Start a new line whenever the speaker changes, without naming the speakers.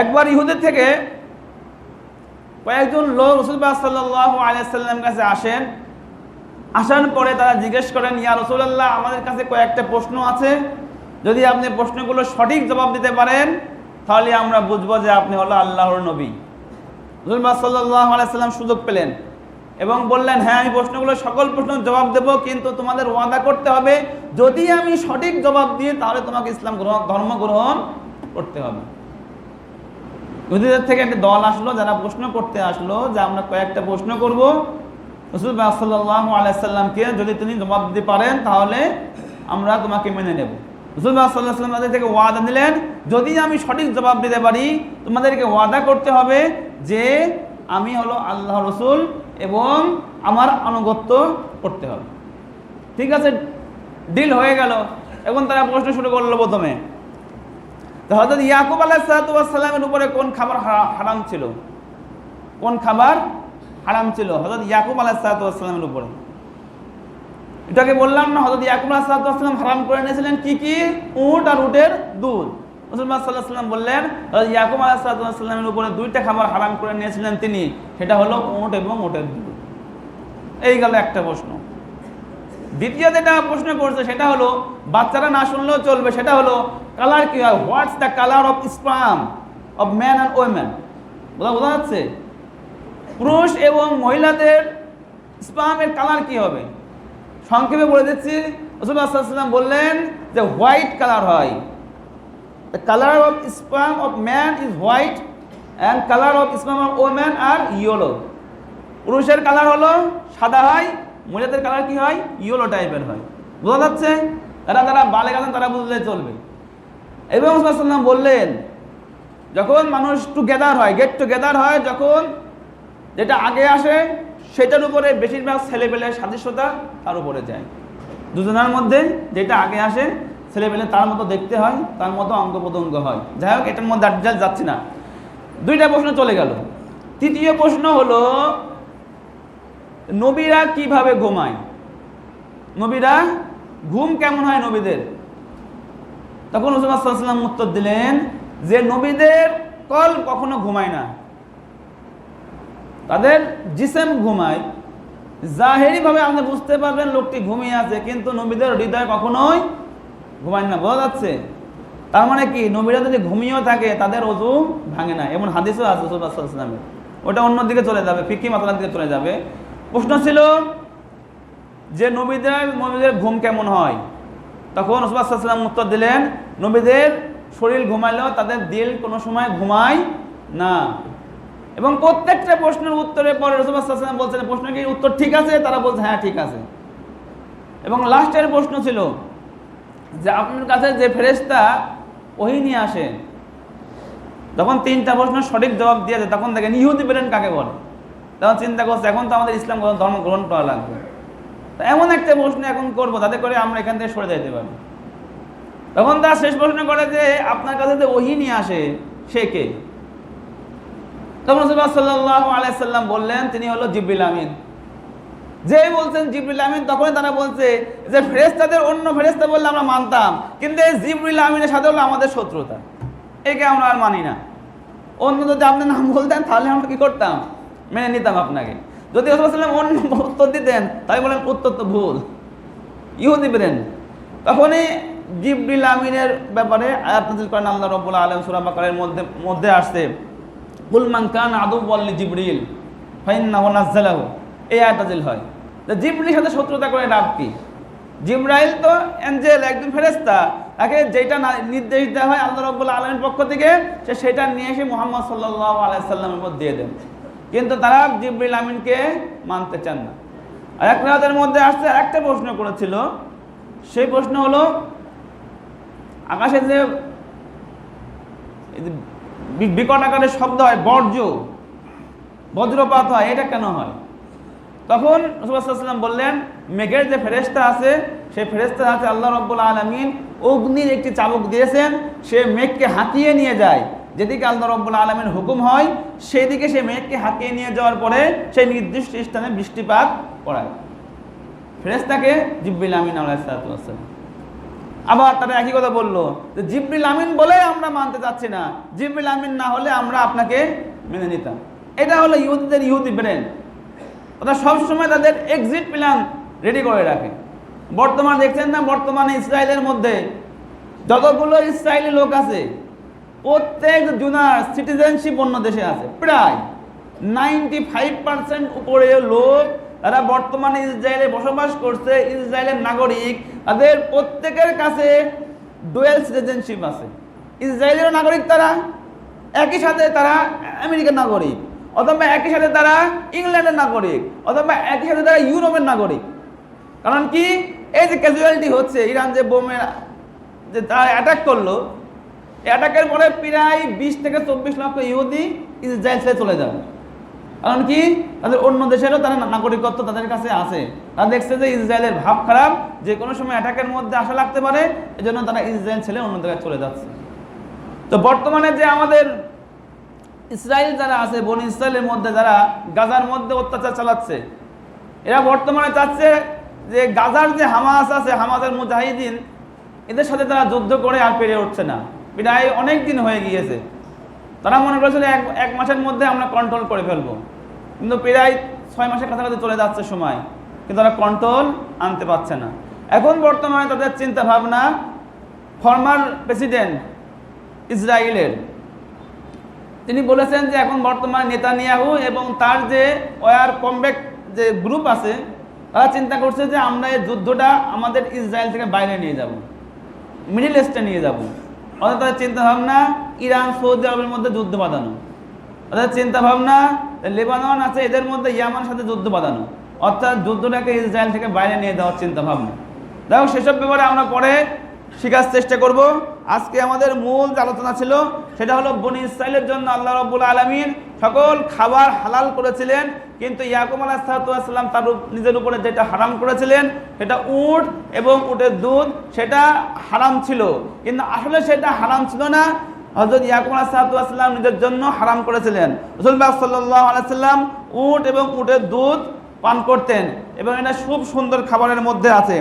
একবার ইহুদের থেকে কয়েকজন লোক রসুলবাহ সাল্লাহ আলিয়াল্লাম কাছে আসেন। আসার পরে তারা জিজ্ঞেস করেন, ইয়া রসুল্লাহ আমাদের কাছে কয়েকটা প্রশ্ন আছে। যদি আপনি প্রশ্নগুলো সঠিক জবাব দিতে পারেন, তাহলে আমরা বুঝব যে আপনি হলো আল্লাহর নবী। রসুলবাহ সাল্লাহ আলাইসাল্লাম সুযোগ পেলেন এবং বললেন হ্যাঁ আমি প্রশ্নগুলো সকল প্রশ্নের জবাব দেব, কিন্তু তোমাদের ওয়াদা করতে হবে, যদি আমি সঠিক জবাব দিই, তাহলে তোমাকে ইসলাম গ্রহণ ধর্ম গ্রহণ করতে হবে। ইহুদিদের থেকে একটা দল আসলো, যারা প্রশ্ন করতে আসলো যে আমরা কয়েকটা প্রশ্ন করব। রসুল সাল্লাহ আলাইসাল্লামকে যদি তিনি জবাব দিতে পারেন, তাহলে আমরা তোমাকে মেনে নেব। রসুল সাল্লাহ তাদের থেকে ওয়াদা নিলেন যদি আমি সঠিক জবাব দিতে পারি, তোমাদেরকে ওয়াদা করতে হবে যে আমি হলো আল্লাহ রসুল এবং আমার আনুগত্য করতে হবে। ঠিক আছে? ডিল হয়ে গেল। এখন তারা প্রশ্ন শুরু করল প্রথমে। তো হজরত ইয়াকুব আলাহিসাল্লামের উপরে কোন খাবার হারাম ছিল? কোন খাবার হারাম ছিল? হজরত ইয়াকুব আলাহিসাল্লামের উপরে। এটাকে বললাম না হজরত ইয়াকুব আলাহিসাল্লাম হারাম করে নিয়েছিলেন কি কি? উট আর উটের দুধ। মুসলমান সাল্লাহ সাল্লাম বললেন হজরত ইয়াকুব আলাহিসাল্লামের উপরে দুইটা খাবার হারাম করে নিয়েছিলেন তিনি, সেটা হলো উট এবং উটের দুধ। এই গেল একটা প্রশ্ন। দ্বিতীয় যেটা প্রশ্ন করছে, সেটা হলো, বাচ্চারা না শুনলেও চলবে, সেটা হলো কালার কি? হয় what's the colour of sperm of man and women বোঝা বোঝা যাচ্ছে? পুরুষ এবং মহিলাদের স্পামের কালার কি হবে? সংক্ষেপে বলে দিচ্ছি। রসুল্লাহাম বললেন যে হোয়াইট কালার হয়। The colour of sperm of man is white and colour of sperm of woman R yellow পুরুষের কালার হলো সাদা হয়, মহিলাদের কালার কি হয়? ইয়েলো টাইপের হয়। বোঝা যাচ্ছে? তারা যারা বালে গেলেন তারা বুঝলে চলবে। এবং সাল্লাম বললেন, যখন মানুষ টুগেদার হয় গেট টুগেদার হয়, যখন যেটা আগে আসে, সেটার উপরে বেশিরভাগ ছেলেপেলের সাদৃশ্যতা তার উপরে যায়। দুজনের মধ্যে যেটা আগে আসে, ছেলেপেলে তার মতো দেখতে হয়, তার মতো অঙ্গ প্রত্যঙ্গ হয়। যাই হোক, এটার মধ্যে আর যাচ্ছি না। দুইটা প্রশ্ন চলে গেল। তৃতীয় প্রশ্ন হলো, নবীরা কীভাবে ঘুমায়? নবীরা ঘুম কেমন হয় নবীদের? তখন রসুল্লাহাম উত্তর দিলেন যে নবীদের কল কখনো ঘুমায় না। তাদের জিসেম ঘুমায়। জাহেরি ভাবে আপনি বুঝতে পারবেন লোকটি ঘুমিয়ে আছে, কিন্তু নবীদের হৃদয় কখনোই ঘুমায় না, বোঝা যাচ্ছে? তার মানে কি? নবীরা যদি ঘুমিয়েও থাকে, তাদের অজু ভাঙে না। এমন হাদিসও আছে রসুল্লাহামের ওটা অন্যদিকে চলে যাবে ফিকি মাতালার দিকে চলে যাবে। প্রশ্ন ছিল যে নবীদের নবীদের ঘুম কেমন হয়? তখন রসুল্লাহাম উত্তর দিলেন নবীদের শরীর ঘুমাইলেও তাদের দিল কোনো সময় ঘুমায় না। এবং প্রত্যেকটা প্রশ্নের উত্তরে পরে রসুল্লাহাম বলছেন, প্রশ্ন কি? উত্তর ঠিক আছে? তারা বলছে হ্যাঁ ঠিক আছে। এবং লাস্টের প্রশ্ন ছিল যে, আপনার কাছে যে ফেরেস্তা ওহি নিয়ে আসে যখন তিনটা প্রশ্ন সঠিক জবাব দিয়েছে তখন দেখেন ইহুদি পেলেন কাকে বলে? তখন চিন্তা করছে, এখন তো আমাদের ইসলাম ধর্ম গ্রহণ করা লাগবে। এমন একটা প্রশ্ন এখন করব তাতে করে আমরা এখান থেকে সরে যেতে পারি। তখন তার শেষ প্রশ্ন করে যে, আপনার কাছে যে ওহি নিয়ে আসে, সে কে? তখন সাল্লাহ আলাইসাল্লাম বললেন, তিনি হলো জিব্রিল আমিন। যে বলছেন জিব্রিল আমিন, তখনই তারা বলছে যে ফেরেস্তাদের অন্য ফেরেস্তা বললে আমরা মানতাম, কিন্তু এই জিব্রিল আমিনের সাথে হলো আমাদের শত্রুতা। একে আমরা আর মানি না। অন্য যদি আপনি নাম বলতেন, তাহলে আমরা কি করতাম? মেনে নিতাম আপনাকে। যদি রসুলাম অন্য উত্তর দিতেন তাই বলেন উত্তর তো ভুল। ইহুদি পেলেন তখনই জিব্রিল আমিনের ব্যাপারে আয়াত নাজিল করেন আল্লাহ রব্বুল আলম সুরাবাকারের মধ্যে মধ্যে আসছে বুলমান কান আদু বল্লি জিব্রিল ফাইন্না নাজ্জালাহু এই আয়াত নাজিল হয়। তো জিব্রিলের সাথে শত্রুতা করে লাভ কি? জিব্রাইল তো এঞ্জেল, একজন ফেরেস্তা তাকে যেটা নির্দেশ দেওয়া হয় আল্লাহ রব্বুল আলমের পক্ষ থেকে, সে সেটা নিয়ে এসে মোহাম্মদ সাল্লাহ আলাইসাল্লামের মধ্যে দিয়ে দেন। কিন্তু তারা জিব্রিল আমিনকে মানতে চান না। আর এক রাতের মধ্যে আসছে একটা প্রশ্ন করেছিল। সেই প্রশ্ন হলো আকাশে যে বিকট আকারের শব্দ হয়, বর্জ্য, বজ্রপাত হয়, এটা কেন হয়? তখন রসুল্লাহাম বললেন, মেঘের যে ফেরেস্তা আছে, সেই ফেরেস্তা আছে আল্লাহ রব্বুল আলমিন, অগ্নির একটি চাবুক দিয়েছেন, সে মেঘকে হাতিয়ে নিয়ে যায়। যেদিকে আল্লাহ রব্বুল আলমের হুকুম হয় সেই দিকে সে মেঘকে হাতিয়ে নিয়ে যাওয়ার পরে সেই নির্দিষ্ট স্থানে বৃষ্টিপাত করায় ফেরেস্তাকে জিব্বিল আমিন আলাইসালাম আবার তারা একই কথা বলল যে জিব্রিল আমিন বলে আমরা মানতে চাচ্ছি না। জিব্রিল আমিন না হলে আমরা আপনাকে মেনে নিতাম। এটা হলো ইহুদিদের ইহুদি ব্রেন। ওরা সবসময় তাদের এক্সিট প্ল্যান রেডি করে রাখে। বর্তমান দেখছেন না, বর্তমানে ইসরায়েলের মধ্যে যতগুলো ইসরায়েলি লোক আছে, প্রত্যেক জুনার সিটিজেনশিপ অন্য দেশে আছে। প্রায় নাইনটি ফাইভ পার্সেন্ট উপরে লোক তারা বর্তমানে ইসরায়েলে বসবাস করছে, ইসরায়েলের নাগরিক। তাদের প্রত্যেকের কাছে ডুয়েল সিটিজেনশিপ আছে। ইসরায়েলের নাগরিক তারা, একই সাথে তারা আমেরিকার নাগরিক, অথবা একই সাথে তারা ইংল্যান্ডের নাগরিক, অথবা একই সাথে তারা ইউরোপের নাগরিক। কারণ কি? এই যে ক্যাজুয়ালিটি হচ্ছে, ইরান যে বোমের যে তারা অ্যাটাক করল অ্যাটাকের পরে প্রায় বিশ থেকে চব্বিশ লক্ষ ইহুদি ইসরায়েল ছেড়ে চলে যাবে। কারণ কি? তাদের অন্য দেশেরও তারা নাগরিকত্ব তাদের কাছে আছে। তারা দেখছে যে ইসরায়েলের ভাব খারাপ, যে কোনো সময় অ্যাটাকের মধ্যে আশা লাগতে পারে, এজন্য তারা ইসরায়েল ছেড়ে অন্য জায়গায় চলে যাচ্ছে। তো বর্তমানে যে আমাদের ইসরায়েল যারা আছে, বন ইসরায়েলের মধ্যে যারা, গাজার মধ্যে অত্যাচার চালাচ্ছে, এরা বর্তমানে চাচ্ছে যে গাজার যে হামাস আছে, হামাসের মুজাহিদিন, এদের সাথে তারা যুদ্ধ করে আর পেরে উঠছে না। প্রায় অনেক দিন হয়ে গিয়েছে। তারা মনে করেছিল এক এক মাসের মধ্যে আমরা কন্ট্রোল করে ফেলব। কিন্তু প্রায় ছয় মাসের কাছাকাছি চলে যাচ্ছে সময়। কিন্তু তারা কন্ট্রোল আনতে পারছে না। এখন বর্তমানে তাদের চিন্তা ভাবনা ফর্মার প্রেসিডেন্ট ইসরায়েলের। তিনি বলেছেন যে এখন বর্তমানে নেতানিয়াহু এবং তার যে ওয়ার কমব্যাক যে গ্রুপ আছে, তারা চিন্তা করছে যে আমরা এই যুদ্ধটা আমাদের ইসরায়েল থেকে বাইরে নিয়ে যাব, মিডিল ইস্টে নিয়ে যাব। অর্থাৎ তাদের চিন্তা ভাবনা ইরান সৌদি আরবের মধ্যে যুদ্ধ বাঁধানো। তাদের চিন্তা ভাবনা লেবানন আছে, এদের মধ্যে ইয়ামানের সাথে যুদ্ধ বাঁধানো। অর্থাৎ যুদ্ধটাকে ইসরায়েল থেকে বাইরে নিয়ে যাওয়ার চিন্তা ভাবনা দেখো, সেসব ব্যাপারে আমরা পরে শেখার চেষ্টা করব। আজকে আমাদের মূল যে আলোচনা ছিল, সেটা হলো বনি ইসরায়েলের জন্য আল্লাহ রব্বুল আলমিন সকল খাবার হালাল করেছিলেন, কিন্তু ইয়াকুব আলাহিসাল্লাম তার নিজের উপরে যেটা হারাম করেছিলেন, সেটা উট এবং উটের দুধ, সেটা হারাম ছিল। কিন্তু আসলে সেটা হারাম ছিল না হজরত ইয়াকুব আলাহিসাল্লাম নিজের জন্য হারাম করেছিলেন। রসুল্লাহ সাল্লাম উট এবং উটের দুধ পান করতেন এবং এটা খুব সুন্দর খাবারের মধ্যে আছে।